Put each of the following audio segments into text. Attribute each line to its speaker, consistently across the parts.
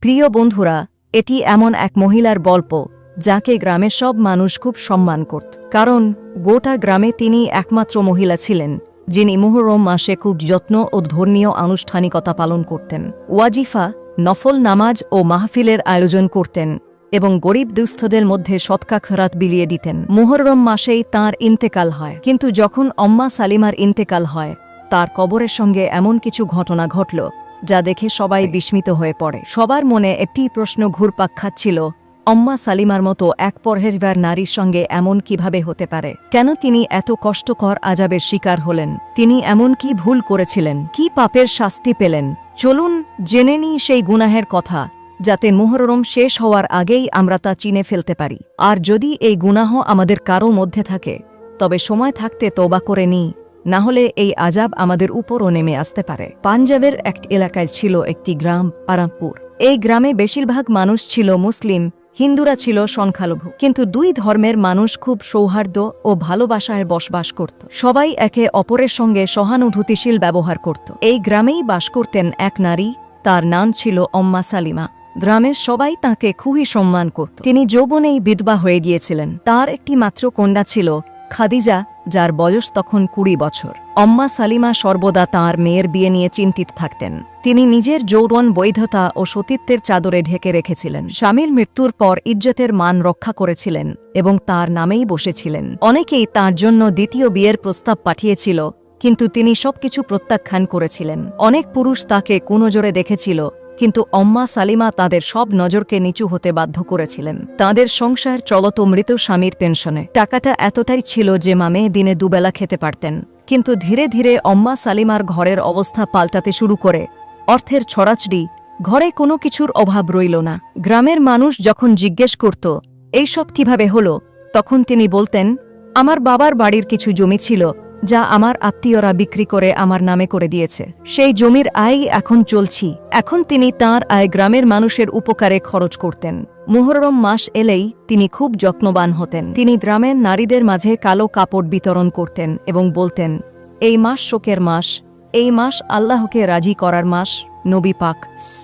Speaker 1: প্রিয় বন্ধুরা, এটি এমন এক মহিলার গল্প, যাকে গ্রামের সব মানুষ খুব সম্মান করত। কারণ, গোটা গ্রামে তিনি একমাত্র মহিলা ছিলেন, যিনি মুহরম মাসে খুব যত্ন ও ধর্মীয় আনুষ্ঠানিকতা পালন করতেন। ওয়াজিফা, নফল নামাজ ও মাহফিলের আয়োজন করতেন এবং গরিব দুস্থদের মধ্যে সৎকা খরাত বিলিয়ে দিতেন। মুহররম মাসেই তার ইন্তেকাল হয়। কিন্তু যখন অম্মা সালিমার ইন্তেকাল হয়, তার কবরের সঙ্গে এমন কিছু ঘটনা ঘটল যা দেখে সবাই বিস্মিত হয়ে পড়ে। সবার মনে একটি প্রশ্ন ঘুরপাক খাচ্ছিল অম্মা সালিমার মতো এক পরহেজবার নারীর সঙ্গে এমন কীভাবে হতে পারে? কেন তিনি এত কষ্টকর আজাবের শিকার হলেন? তিনি এমন কি ভুল করেছিলেন? কি পাপের শাস্তি পেলেন? চলুন জেনে নিই সেই গুনাহের কথা যাতে মুহররম শেষ হওয়ার আগেই আমরা তা চিনে ফেলতে পারি। আর যদি এই গুনাহ আমাদের কারও মধ্যে থাকে তবে সময় থাকতে তোবা করে নিই। না হলে এই আজাব আমাদের উপরও নেমে আসতে পারে। পাঞ্জাবের এক এলাকায় ছিল একটি গ্রাম পারামপুর এই গ্রামে বেশিরভাগ মানুষ ছিল মুসলিম, হিন্দুরা ছিল সংখ্যালঘু। কিন্তু দুই ধর্মের মানুষ খুব সৌহার্দ্য ও ভালোবাসায় বসবাস করত। সবাই একে অপরের সঙ্গে সহানুভূতিশীল ব্যবহার করত। এই গ্রামেই বাস করতেন এক নারী, তার নাম ছিল অম্মা সালিমা। গ্রামের সবাই তাকে খুবই সম্মান করত। তিনি যৌবনেই বিধবা হয়ে গিয়েছিলেন। তার একটি মাত্র কন্যা ছিল খাদিজা যার বয়স তখন কুড়ি বছর। অম্মা সালিমা সর্বদা তাঁর মেয়ের বিয়ে নিয়ে চিন্তিত থাকতেন। তিনি নিজের যৌবন, বৈধতা ও সতীত্বের চাদরে ঢেকে রেখেছিলেন। স্বামীর মৃত্যুর পর ইজ্জতের মান রক্ষা করেছিলেন এবং তার নামেই বসেছিলেন। অনেকেই তার জন্য দ্বিতীয় বিয়ের প্রস্তাব পাঠিয়েছিল, কিন্তু তিনি সবকিছু প্রত্যাখ্যান করেছিলেন। অনেক পুরুষ তাকে কুনজরে দেখেছিল কিন্তু অম্মা সালিমা তাদের সব নজরকে নিচু হতে বাধ্য করেছিলেন। তাদের সংসার চলত মৃত স্বামীর পেনশনে। টাকাটা এতটাই ছিল যে মামে দিনে দুবেলা খেতে পারতেন। কিন্তু ধীরে ধীরে অম্মা সালিমার ঘরের অবস্থা পাল্টাতে শুরু করে। অর্থের ছড়াছড়ি, ঘরে কোনো কিছুর অভাব রইল না। গ্রামের মানুষ যখন জিজ্ঞেস করত এইসব কীভাবে হলো? তখন তিনি বলতেন, আমার বাবার বাড়ির কিছু জমি ছিল যা আমার আত্মীয়রা বিক্রি করে আমার নামে করে দিয়েছে। সেই জমির আয় এখন চলছি। এখন তিনি তার আয় গ্রামের মানুষের উপকারে খরচ করতেন। মুহররম মাস এলেই তিনি খুব যত্নবান হতেন। তিনি গ্রামের নারীদের মাঝে কালো কাপড় বিতরণ করতেন এবং বলতেন, এই মাস শোকের মাস, এই মাস আল্লাহকে রাজি করার মাস, নবী পাক।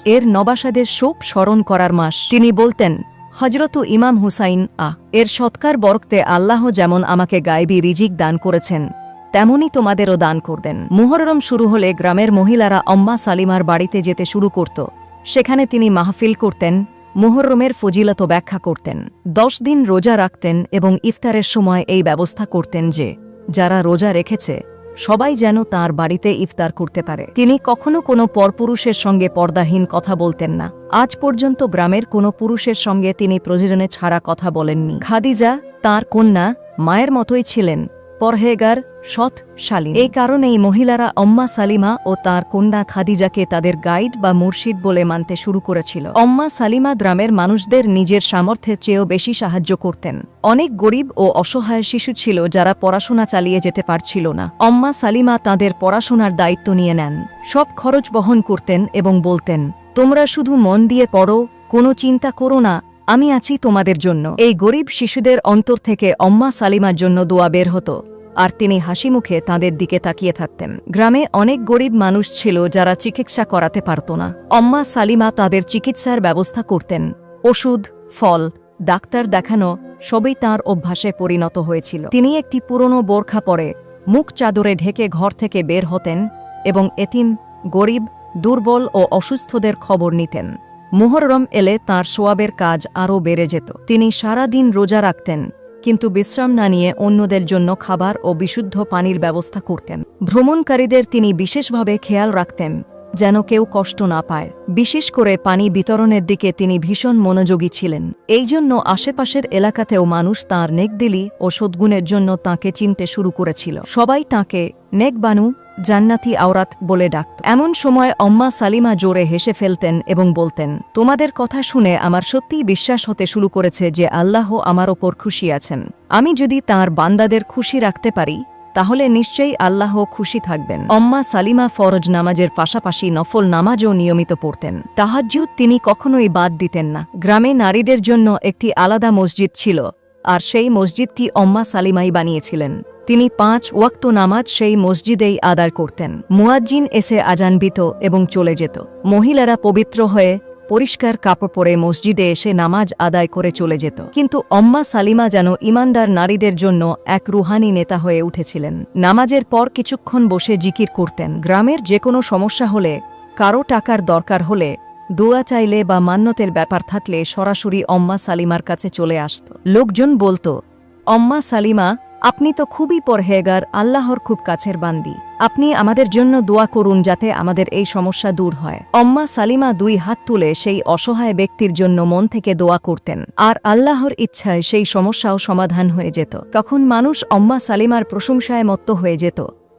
Speaker 1: এর নবাসাদের শোক স্মরণ করার মাস। তিনি বলতেন হজরত ইমাম হুসাইন আ এর সৎকার বরকতে আল্লাহ যেমন আমাকে গায়েবী রিজিক দান করেছেন তেমনই তোমাদেরও দান করবেন। মুহররম শুরু হলে গ্রামের মহিলারা অম্মা সালিমার বাড়িতে যেতে শুরু করত। সেখানে তিনি মাহফিল করতেন, মুহররমের ফজিলত ব্যাখ্যা করতেন, দশ দিন রোজা রাখতেন এবং ইফতারের সময় এই ব্যবস্থা করতেন যে, যারা রোজা রেখেছে, সবাই যেন তার বাড়িতে ইফতার করতে পারে। তিনি কখনো কোনো পরপুরুষের সঙ্গে পর্দাহীন কথা বলতেন না। আজ পর্যন্ত গ্রামের কোনো পুরুষের সঙ্গে তিনি প্রয়োজনে ছাড়া কথা বলেননি। খাদিজা, তার কন্যা, মায়ের মতোই ছিলেন। পরহেগার সৎ, শালীন। এই কারণেই মহিলারা অম্মা সালিমা ও তার কন্যা খাদিজাকে তাদের গাইড বা মুর্শিদ বলে মানতে শুরু করেছিল। অম্মা সালিমা গ্রামের মানুষদের নিজের সামর্থ্যের চেয়েও বেশি সাহায্য করতেন। অনেক গরিব ও অসহায় শিশু ছিল যারা পড়াশোনা চালিয়ে যেতে পারছিল না। অম্মা সালিমা তাদের পড়াশোনার দায়িত্ব নিয়ে নেন। সব খরচ বহন করতেন এবং বলতেন, তোমরা শুধু মন দিয়ে পড়ো, কোনো চিন্তা করো না, আমি আছি তোমাদের জন্য। এই গরিব শিশুদের অন্তর থেকে অম্মা সালিমার জন্য দোয়া বের হতো। আর তিনি হাসি মুখে তাঁদের দিকে তাকিয়ে থাকতেন। গ্রামে অনেক গরিব মানুষ ছিল যারা চিকিৎসা করাতে পারত না। অম্মা সালিমা তাদের চিকিৎসার ব্যবস্থা করতেন। ওষুধ, ফল, ডাক্তার দেখানো সবই তার অভ্যাসে পরিণত হয়েছিল। তিনি একটি পুরনো বোরখা পরে মুখ চাদরে ঢেকে ঘর থেকে বের হতেন এবং এতিম, গরিব, দুর্বল ও অসুস্থদের খবর নিতেন। মুহররম এলে তার সোয়াবের কাজ আরও বেড়ে যেত। তিনি সারা দিন রোজা রাখতেন কিন্তু বিশ্রাম না নিয়ে অন্যদের জন্য খাবার ও বিশুদ্ধ পানির ব্যবস্থা করতেন। ভ্রমণকারীদের তিনি বিশেষভাবে খেয়াল রাখতেন। যেন কেউ কষ্ট না পায়। বিশেষ করে পানি বিতরণের দিকে তিনি ভীষণ মনোযোগী ছিলেন। এই জন্য আশেপাশের এলাকাতেও মানুষ তাঁর নেকদিলি ও সদ্গুণের জন্য তাঁকে চিনতে শুরু করেছিল। সবাই তাঁকে নেকবানু জান্নাতি আওরাত বলে ডাকত। এমন সময় অম্মা সালিমা জোরে হেসে ফেলতেন এবং বলতেন, তোমাদের কথা শুনে আমার সত্যিই বিশ্বাস হতে শুরু করেছে যে আল্লাহ আমার ওপর খুশি আছেন। আমি যদি তার বান্দাদের খুশি রাখতে পারি তাহলে নিশ্চয়ই আল্লাহ খুশি থাকবেন। অম্মা সালিমা ফরজ নামাজের পাশাপাশি নফল নামাজও নিয়মিত পড়তেন। তাহাজ্জুদ তিনি কখনোই বাদ দিতেন না। গ্রামে নারীদের জন্য একটি আলাদা মসজিদ ছিল, আর সেই মসজিদটি অম্মা সালিমাই বানিয়েছিলেন। তিনি পাঁচ ওয়াক্ত নামাজ সেই মসজিদেই আদায় করতেন। মুয়াজ্জিন এসে আজানবিত এবং চলে যেত। মহিলারা পবিত্র হয়ে পরিষ্কার কাপড় পরে মসজিদে এসে নামাজ আদায় করে চলে যেত। কিন্তু অম্মা সালিমা যেন ইমানদার নারীদের জন্য এক রুহানি নেতা হয়ে উঠেছিলেন। নামাজের পর কিছুক্ষণ বসে জিকির করতেন। গ্রামের যে কোনো সমস্যা হলে, কারও টাকার দরকার হলে দোয়া চাইলে বা মান্যতের ব্যাপার থাকলে সরাসরি অম্মা সালিমার কাছে চলে আসত। লোকজন বলতো, অম্মা সালিমা, আপনি তো খুবই পরহেগার আল্লাহর খুব কাছের বান্দি। আপনি আমাদের জন্য দোয়া করুন যাতে আমাদের এই সমস্যা দূর হয়। অম্মা সালিমা দুই হাত তুলে সেই অসহায় ব্যক্তির জন্য মন থেকে দোয়া করতেন। আর আল্লাহর ইচ্ছায় সেই সমস্যাও সমাধান হয়ে যেত। তখন মানুষ অম্মা সালিমার প্রশংসায় মত্ত হয়ে যেত,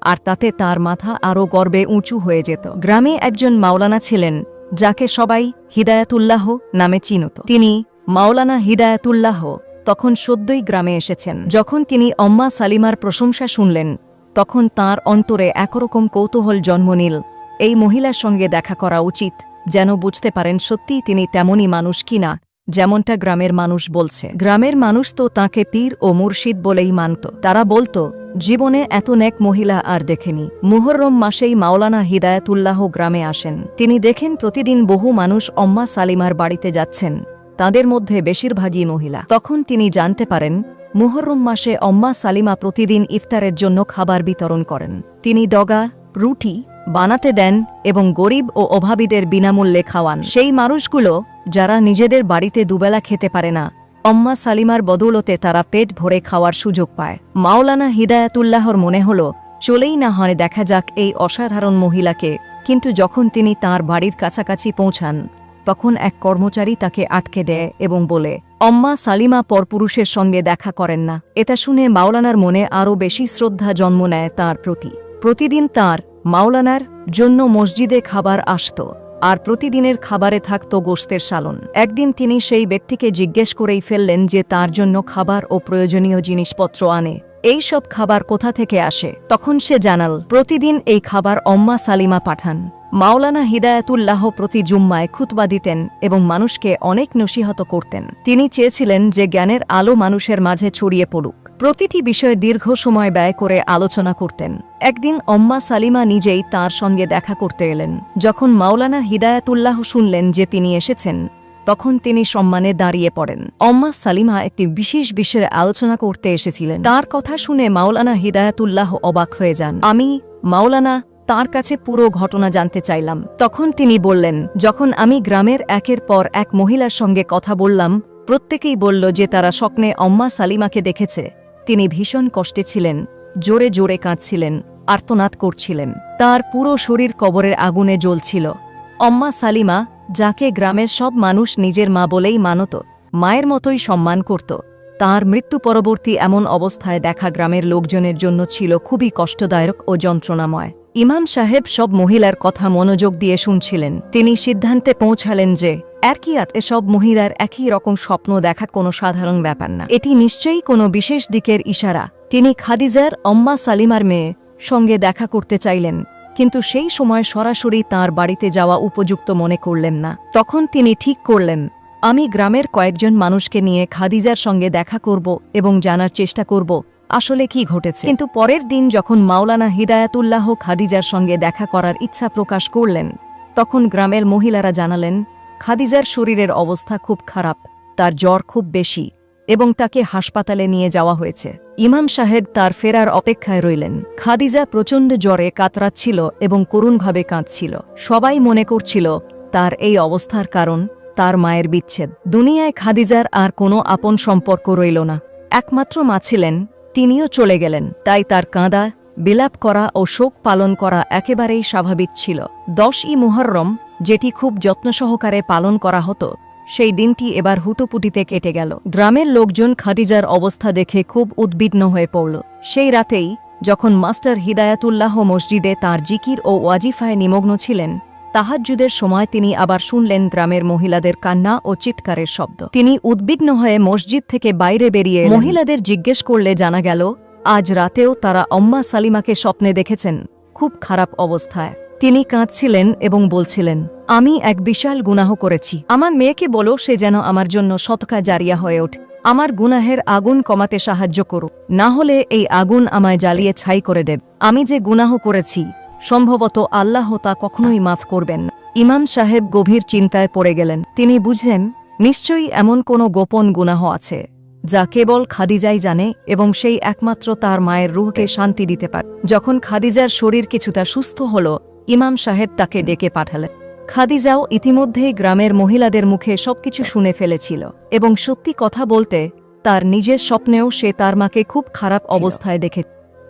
Speaker 1: আর তাতে তার মাথা আরও গর্বে উঁচু হয়ে যেত। গ্রামে একজন মাওলানা ছিলেন, যাকে সবাই হিদায়াতুল্লাহ নামে চিনত। তিনি মাওলানা হিদায়াতুল্লাহ তখন সদ্যই গ্রামে এসেছেন। যখন তিনি অম্মা সালিমার প্রশংসা শুনলেন তখন তার অন্তরে একরকম কৌতূহল জন্ম নিল। এই মহিলার সঙ্গে দেখা করা উচিত, যেন বুঝতে পারেন সত্যিই তিনি তেমনই মানুষ কিনা যেমনটা গ্রামের মানুষ বলছে। গ্রামের মানুষ তো তাকে পীর ও মুর্শিদ বলেই মানত। তারা বলতো, জীবনে এত নেক মহিলা আর দেখেনি। মুহররম মাসেই মাওলানা হিদায়াতুল্লাহ গ্রামে আসেন। তিনি দেখেন প্রতিদিন বহু মানুষ অম্মা সালিমার বাড়িতে যাচ্ছেন। তাদের মধ্যে বেশিরভাগই মহিলা। তখন তিনি জানতে পারেন, মুহররম মাসে অম্মা সালিমা প্রতিদিন ইফতারের জন্য খাবার বিতরণ করেন। তিনি দগা রুটি বানাতে দেন এবং গরিব ও অভাবীদের বিনামূল্যে খাওয়ান। সেই মানুষগুলো, যারা নিজেদের বাড়িতে দুবেলা খেতে পারে না, অম্মা সালিমার বদৌলতে তারা পেট ভরে খাওয়ার সুযোগ পায়। মাওলানা হিদায়াতুল্লাহর মনে হল, চলেই না হয় দেখা যাক এই অসাধারণ মহিলাকে। কিন্তু যখন তিনি তার বাড়ির কাছাকাছি পৌঁছান তখন এক কর্মচারী তাকে আটকে দেয় এবং বলে, অম্মা সালিমা পরপুরুষের সঙ্গে দেখা করেন না। এটা শুনে মাওলানার মনে আরও বেশি শ্রদ্ধা জন্ম নেয় তার প্রতি। প্রতিদিন তার মাওলানার জন্য মসজিদে খাবার আসত, আর প্রতিদিনের খাবারে থাকত গোস্তের সালন একদিন তিনি সেই ব্যক্তিকে জিজ্ঞেস করেই ফেললেন যে তার জন্য খাবার ও প্রয়োজনীয় জিনিসপত্র আনে। এই সব খাবার কোথা থেকে আসে? তখন সে জানাল, প্রতিদিন এই খাবার অম্মা সালিমা পাঠান। মাওলানা হিদায়াতুল্লাহ প্রতি জুম্মায় খুতবা দিতেন এবং মানুষকে অনেক নসিহত করতেন। তিনি চেয়েছিলেন যে জ্ঞানের আলো মানুষের মাঝে ছড়িয়ে পড়ুক। প্রতিটি বিষয়ে দীর্ঘ সময় ব্যয় করে আলোচনা করতেন। একদিন অম্মা সালিমা নিজেই তার সঙ্গে দেখা করতে এলেন। যখন মাওলানা হিদায়াতুল্লাহ শুনলেন যে তিনি এসেছেন তখন তিনি সম্মানে দাঁড়িয়ে পড়েন। অম্মা সালিমা একটি বিশেষ বিষয়ে আলোচনা করতে এসেছিলেন। তার কথা শুনে মাওলানা হিদায়াতুল্লাহ অবাক হয়ে যান। আমি, মাওলানা, তার কাছে পুরো ঘটনা জানতে চাইলাম। তখন তিনি বললেন, যখন আমি গ্রামের একের পর এক মহিলার সঙ্গে কথা বললাম, প্রত্যেকেই বলল যে তারা স্বপ্নে অম্মা সালিমাকে দেখেছে। তিনি ভীষণ কষ্টে ছিলেন, জোরে জোরে কাঁদছিলেন, আর্তনাদ করছিলেন। তার পুরো শরীর কবরের আগুনে জ্বলছিল। অম্মা সালিমা যাকে গ্রামের সব মানুষ নিজের মা বলেই মানত, মায়ের মতোই সম্মান করত। তার মৃত্যু পরবর্তী এমন অবস্থায় দেখা গ্রামের লোকজনের জন্য ছিল খুবই কষ্টদায়ক ও যন্ত্রণাময়। ইমাম সাহেব সব মহিলার কথা মনোযোগ দিয়ে শুনছিলেন। তিনি সিদ্ধান্তে পৌঁছালেন যে এরকিয়াত এসব মহিলার একই রকম স্বপ্ন দেখা কোনো সাধারণ ব্যাপার না। এটি নিশ্চয়ই কোনো বিশেষ দিকের ইশারা। তিনি খাদিজার অম্মা সালিমার মেয়ে সঙ্গে দেখা করতে চাইলেন। কিন্তু সেই সময় সরাসরি তার বাড়িতে যাওয়া উপযুক্ত মনে করলেন না। তখন তিনি ঠিক করলেন, আমি গ্রামের কয়েকজন মানুষকে নিয়ে খাদিজার সঙ্গে দেখা করব এবং জানার চেষ্টা করব, আসলে কি ঘটেছে? কিন্তু পরের দিন যখন মাওলানা হিদায়াতুল্লাহ খাদিজার সঙ্গে দেখা করার ইচ্ছা প্রকাশ করলেন, তখন গ্রামের মহিলারা জানালেন, খাদিজার শরীরের অবস্থা খুব খারাপ, তার জ্বর খুব বেশি। এবং তাকে হাসপাতালে নিয়ে যাওয়া হয়েছে। ইমাম সাহেব তার ফেরার অপেক্ষায় রইলেন। খাদিজা প্রচণ্ড জ্বরে কাতরাচ্ছিল এবং করুণভাবে কাঁদছিল। সবাই মনে করছিল, তার এই অবস্থার কারণ, তার মায়ের বিচ্ছেদ। দুনিয়ায় খাদিজার আর কোনো আপন সম্পর্ক রইল না। একমাত্র মা ছিলেন, তিনিও চলে গেলেন। তাই তার কাঁদা, বিলাপ করা ও শোক পালন করা একেবারেই স্বাভাবিক ছিল। দশ ই মুহররম, যেটি খুব যত্ন সহকারে পালন করা হতো সেই দিনটি এবার হুটোপুটিতে কেটে গেল। গ্রামের লোকজন খাদিজার অবস্থা দেখে খুব উদ্বিগ্ন হয়ে পড়ল। সেই রাতেই, যখন মাস্টার হিদায়াতুল্লাহ মসজিদে তার জিকির ও ওয়াজিফায় নিমগ্ন ছিলেন, তাহাজ্জুদের সময় তিনি আবার শুনলেন গ্রামের মহিলাদের কান্না ও চিৎকারের শব্দ। তিনি উদ্বিগ্ন হয়ে মসজিদ থেকে বাইরে বেরিয়ে মহিলাদের জিজ্ঞেস করলে জানা গেল, আজ রাতেও তারা অম্মা সালিমাকে স্বপ্নে দেখেছেন। খুব খারাপ অবস্থায়। তিনি কাঁদছিলেন এবং বলছিলেন, আমি এক বিশাল গুনাহ করেছি। আমার মেয়েকে বলো, সে যেন আমার জন্য শতকা জারিয়া হয়ে ওঠে। আমার গুনাহের আগুন কমাতে সাহায্য করো। না হলে এই আগুন আমায় জ্বালিয়ে ছাই করে দেব। আমি যে গুনাহ করেছি, সম্ভবত আল্লাহ তা কখনোই মাফ করবেন না। ইমাম সাহেব গভীর চিন্তায় পড়ে গেলেন। তিনি বুঝলেন, নিশ্চয়ই এমন কোনো গোপন গুনাহ আছে, যা কেবল খাদিজাই জানে এবং সেই একমাত্র তার মায়ের রুহকে শান্তি দিতে পারে। যখন খাদিজার শরীর কিছুটা সুস্থ হল ইমাম সাহেব তাকে ডেকে পাঠালেন। খাদিজাও ইতিমধ্যেই গ্রামের মহিলাদের মুখে সবকিছু শুনে ফেলেছিল এবং সত্যি কথা বলতে তার নিজের স্বপ্নেও সে তার মাকে খুব খারাপ অবস্থায় দেখে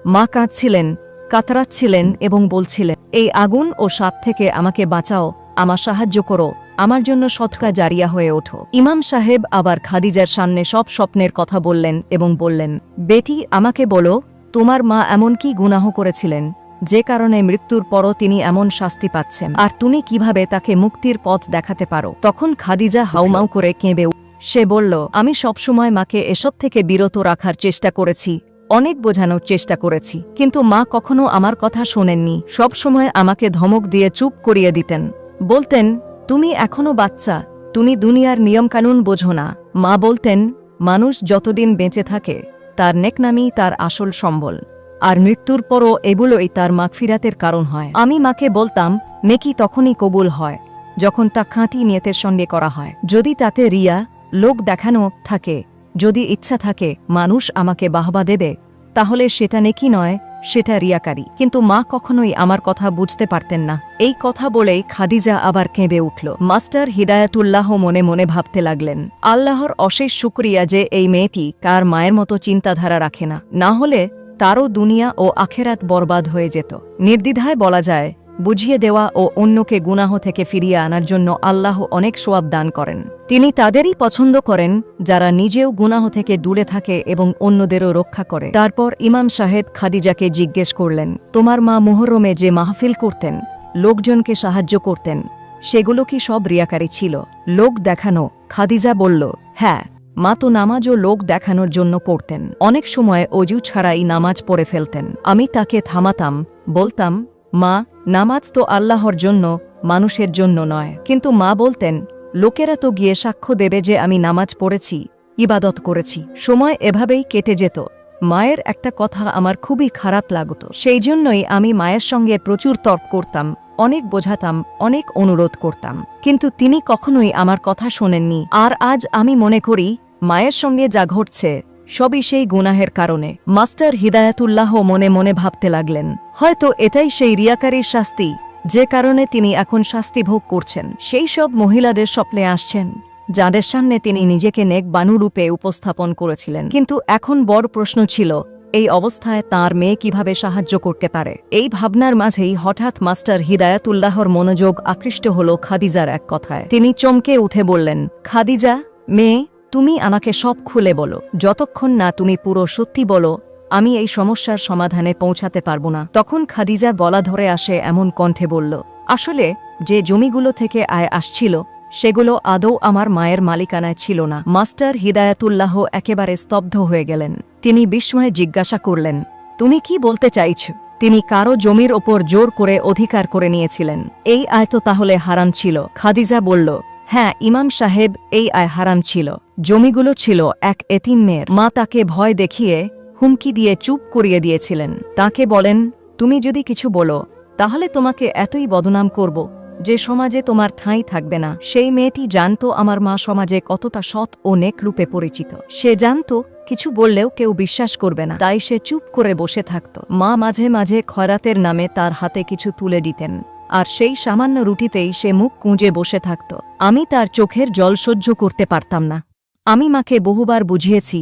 Speaker 1: মা কাঁদছিলেন কাতরাচ্ছিলেন এবং বলছিলেন এই আগুন ও সাপ থেকে আমাকে বাঁচাও আমার সাহায্য করো আমার জন্য সৎকা জারিয়া হয়ে ওঠো। ইমাম সাহেব আবার খাদিজার সামনে সব স্বপ্নের কথা বললেন এবং বললেন বেটি আমাকে বলো তোমার মা এমন কি গুনাহ করেছিলেন? যে কারণে মৃত্যুর পরও তিনি এমন শাস্তি পাচ্ছেন। আর তুমি কীভাবে তাকে মুক্তির পথ দেখাতে পারো? তখন খাদিজা হাউমাউ করে কেঁবে সে বলল, আমি সবসময় মাকে এসব থেকে বিরত রাখার চেষ্টা করেছি, অনেক বোঝানোর চেষ্টা করেছি। কিন্তু মা কখনো আমার কথা শোনেননি, সবসময় আমাকে ধমক দিয়ে চুপ করিয়ে দিতেন। বলতেন, তুমি এখনও বাচ্চা, তুমি দুনিয়ার নিয়মকানুন বোঝো না। মা বলতেন, মানুষ যতদিন বেঁচে থাকে, তার নেকনামি তার আসল সম্বল। আর মৃত্যুর পরও এগুলোই তার মাগফিরাতের কারণ হয়। আমি মাকে বলতাম, নেকি তখনই কবুল হয়, যখন তা খাঁটি নিয়তের সঙ্গে করা হয়। যদি তাতে রিয়া, লোক দেখানো থাকে, যদি ইচ্ছা থাকে, মানুষ আমাকে বাহবা দেবে, তাহলে সেটা নেকি নয়, সেটা রিয়াকারী। কিন্তু মা কখনোই আমার কথা বুঝতে পারতেন না। এই কথা বলেই খাদিজা আবার কেঁদে উঠল। মাস্টার হিদায়াতুল্লাহ মনে মনে ভাবতে লাগলেন, আল্লাহর অশেষ শুক্রিয়া যে এই মেয়েটি কার মায়ের মতো চিন্তাধারা রাখে না। না হলে তারও দুনিয়া ও আখেরাত বরবাদ হয়ে যেত। নির্দ্বিধায় বলা যায়, বুঝিয়ে দেওয়া ও অন্যকে গুনাহ থেকে ফিরিয়ে আনার জন্য আল্লাহ অনেক সোয়াব দান করেন। তিনি তাদেরই পছন্দ করেন, যারা নিজেও গুনাহ থেকে দূরে থাকে এবং অন্যদেরও রক্ষা করে। তারপর ইমাম সাহেব খাদিজাকে জিজ্ঞেস করলেন, তোমার মা মুহরমে যে মাহফিল করতেন, লোকজনকে সাহায্য করতেন, সেগুলো কি সব রিয়াকারী ছিল? লোক দেখানো। খাদিজা বলল হ্যাঁ। মা তো নামাজও লোক দেখানোর জন্য পড়তেন। অনেক সময় অজু ছাড়াই নামাজ পড়ে ফেলতেন। আমি তাকে থামাতাম, বলতাম, মা, নামাজ তো আল্লাহর জন্য, মানুষের জন্য নয়। কিন্তু মা বলতেন, লোকেরা তো গিয়ে সাক্ষ্য দেবে যে আমি নামাজ পড়েছি, ইবাদত করেছি। সময় এভাবেই কেটে যেত। মায়ের একটা কথা আমার খুবই খারাপ লাগত। সেই জন্যই আমি মায়ের সঙ্গে প্রচুর তর্ক করতাম, অনেক বোঝাতাম, অনেক অনুরোধ করতাম। কিন্তু তিনি কখনোই আমার কথা শোনেননি। আর আজ আমি মনে করি মায়ের সঙ্গে যা ঘটছে, সবই সেই গুনাহের কারণে। মাস্টার হিদায়াতুল্লাহ মনে মনে ভাবতে লাগলেন, হয়তো এটাই সেই রিয়াকারীর শাস্তি, যে কারণে তিনি এখন শাস্তি ভোগ করছেন। সেই সব মহিলাদের স্বপ্নে আসছেন, যাদের সামনে তিনি নিজেকে নেক বানুরূপে উপস্থাপন করেছিলেন। কিন্তু এখন বড় প্রশ্ন ছিল, এই অবস্থায় তার মেয়ে কীভাবে সাহায্য করতে পারে? এই ভাবনার মাঝেই হঠাৎ মাস্টার হিদায়াতুল্লাহর মনোযোগ আকৃষ্ট হল খাদিজার এক কথায়। তিনি চমকে উঠে বললেন, খাদিজা, মেয়ে তুমি আমাকে সব খুলে বলো। যতক্ষণ না তুমি পুরো সত্যি বলো, আমি এই সমস্যার সমাধানে পৌঁছাতে পারব না। তখন খাদিজা বলা ধরে আসে এমন কণ্ঠে বলল, আসলে যে জমিগুলো থেকে আয় আসছিল, সেগুলো আদৌ আমার মায়ের মালিকানায় ছিল না। মাস্টার হিদায়াতুল্লাহ একেবারে স্তব্ধ হয়ে গেলেন। তিনি বিস্ময়ে জিজ্ঞাসা করলেন, তুমি কি বলতে চাইছ? তিনি কারও জমির ওপর জোর করে অধিকার করে নিয়েছিলেন। এই আয় তো তাহলে হারাম ছিল। খাদিজা বলল হ্যাঁ ইমাম সাহেব, এই আয় হারাম ছিল। জমিগুলো ছিল এক এতিম মেয়ের মা তাকে ভয় দেখিয়ে হুমকি দিয়ে চুপ করিয়ে দিয়েছিলেন। তাকে বলেন, তুমি যদি কিছু বলো, তাহলে তোমাকে এতই বদনাম করব যে সমাজে তোমার ঠাঁই থাকবে না। সেই মেয়েটি জানত আমার মা সমাজে কতটা সৎ ও নেক রূপে পরিচিত। সে জানত কিছু বললেও কেউ বিশ্বাস করবে না। তাই সে চুপ করে বসে থাকত। মা মাঝে মাঝে খয়রাতের নামে তার হাতে কিছু তুলে দিতেন। আর সেই সামান্য রুটিতেই সে মুখ কুঁজে বসে থাকত। আমি তার চোখের জল সহ্য করতে পারতাম না। আমি মাকে বহুবার বুঝিয়েছি,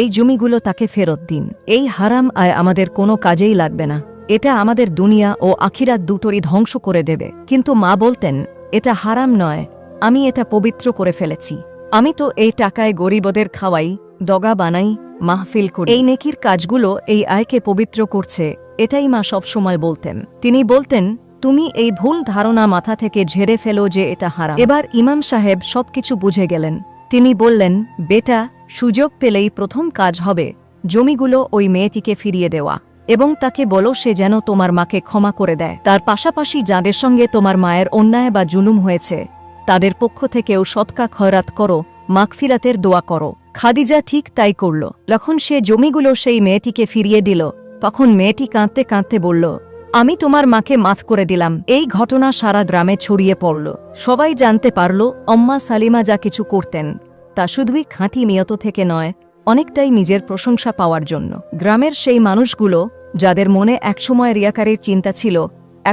Speaker 1: এই জমিগুলো তাকে ফেরত দিন, এই হারাম আয় আমাদের কোনো কাজেই লাগবে না, এটা আমাদের দুনিয়া ও আখিরাত দুটোরই ধ্বংস করে দেবে। কিন্তু মা বলতেন, এটা হারাম নয়, আমি এটা পবিত্র করে ফেলেছি। আমি তো এই টাকায় গরিবদের খাওয়াই, দগা বানাই, মাহফিল করি। এই নেকির কাজগুলো এই আয়কে পবিত্র করছে, এটাই মা সবসময় বলতেন। তিনি বলতেন, তুমি এই ভুল ধারণা মাথা থেকে ঝেড়ে ফেলো যে এটা হারাম। এবার ইমাম সাহেব সবকিছু বুঝে গেলেন। তিনি বললেন, বেটা, সুযোগ পেলেই প্রথম কাজ হবে, জমিগুলো ওই মেয়েটিকে ফিরিয়ে দেওয়া, এবং তাকে বলো সে যেন তোমার মাকে ক্ষমা করে দেয়। তার পাশাপাশি যাদের সঙ্গে তোমার মায়ের অন্যায় বা জুলুম হয়েছে, তাদের পক্ষ থেকেও সৎকা খয়রাত করো, মাগফিরাতের দোয়া করো। খাদিজা ঠিক তাই করল। যখন সে জমিগুলো সেই মেয়েটিকে ফিরিয়ে দিল, তখন মেয়েটি কাঁদতে কাঁদতে বলল আমি তোমার মাকে মাফ করে দিলাম। এই ঘটনা সারা গ্রামে ছড়িয়ে পড়ল। সবাই জানতে পারল, অম্মা সালিমা যা কিছু করতেন, তা শুধুই খাঁটি মেয়ত থেকে নয়, অনেকটাই নিজের প্রশংসা পাওয়ার জন্য। গ্রামের সেই মানুষগুলো, যাদের মনে একসময় রিয়াকারের চিন্তা ছিল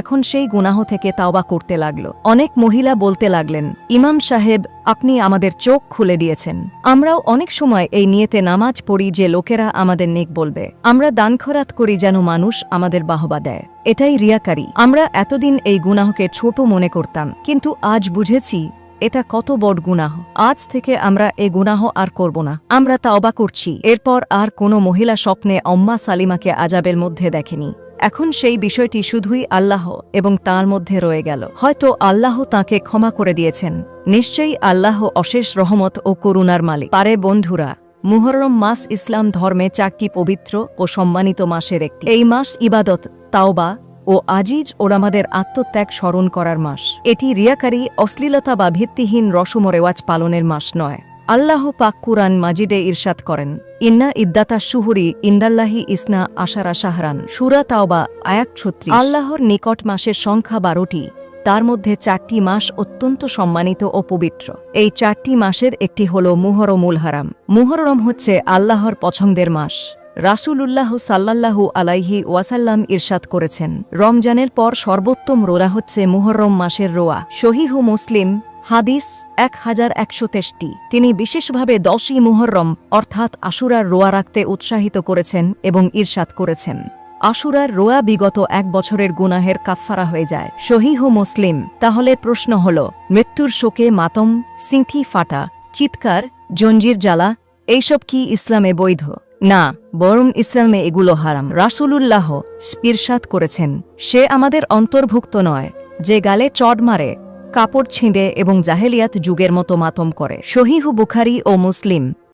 Speaker 1: এখন সেই গুনাহ থেকে তাওবা করতে লাগল। অনেক মহিলা বলতে লাগলেন, ইমাম সাহেব, আপনি আমাদের চোখ খুলে দিয়েছেন। আমরাও অনেক সময় এই নিয়েতে নামাজ পড়ি যে লোকেরা আমাদের নেক বলবে। আমরা দান খরাত করি যেন মানুষ আমাদের বাহবা দেয়। এটাই রিয়াকারী। আমরা এতদিন এই গুনাহকে ছোট মনে করতাম, কিন্তু আজ বুঝেছি এটা কত বড় গুনাহ। আজ থেকে আমরা এ গুনাহ আর করব না। আমরা তাওবা করছি। এরপর আর কোনো মহিলা স্বপ্নে অম্মা সালিমাকে আজাবের মধ্যে দেখেনি। এখন সেই বিষয়টি শুধুই আল্লাহ এবং তার মধ্যে রয়ে গেল। হয়তো আল্লাহ তাকে ক্ষমা করে দিয়েছেন। নিশ্চয়ই আল্লাহ অশেষ রহমত ও করুণার মালিক। পারে বন্ধুরা, মুহররম মাস ইসলাম ধর্মে চারটি পবিত্র ও সম্মানিত মাসের একটি। এই মাস ইবাদত, তাওবা ও আজিজ ওরামাদের আত্মত্যাগ স্মরণ করার মাস। এটি রিয়াকারী অশ্লীলতা বা ভিত্তিহীন রসম রেওয়াজ পালনের মাস নয়। আল্লাহ পাক কুরআন মাজিদে ইরশাদ করেন। ইন্না ইদ্দাতা শুহুরি ইন্দাল্লাহি ইসনা আশারা শাহরান। সুরা তাওবা, আয়াত ছত্রিশ। আল্লাহর নিকট মাসের সংখ্যা বারোটি। তার মধ্যে চারটি মাস অত্যন্ত সম্মানিত ও পবিত্র। এই চারটি মাসের একটি হল মুহরমুল হারাম। মুহররম হচ্ছে আল্লাহর পছন্দের মাস। রাসূলুল্লাহ সাল্লাল্লাহু আলাইহি ওয়াসাল্লাম ইরশাদ করেছেন, রমজানের পর সর্বোত্তম রোলা হচ্ছে মুহররম মাসের রোয়া। শহীহু মুসলিম হাদিস এক হাজার একশো তেষ্টি। তিনি বিশেষভাবে দশই মুহরম অর্থাৎ আশুরার রোয়া রাখতে উৎসাহিত করেছেন এবং ঈর্ষাদ করেছেন। আশুরার রোয়া বিগত এক বছরের গুনাহের কাফফারা হয়ে যায়। শহীহু মুসলিম, তাহলে প্রশ্ন হল, মৃত্যুর শোকে মাতম, সিঁথি ফাটা, চিৎকার, জঞ্জির জ্বালা, এইসব কি ইসলামে বৈধ? না, বরং ইসলামে এগুলো হারাম। রাসূলুল্লাহ স্পিরসাদ করেছেন, সে আমাদের অন্তর্ভুক্ত নয়, যে গালে চড় মারে কাপড় ছিঁড়ে এবং জাহেলিয়াত যুগের মতো মাতম করে। শহীহু বুখারি ও মুসলিম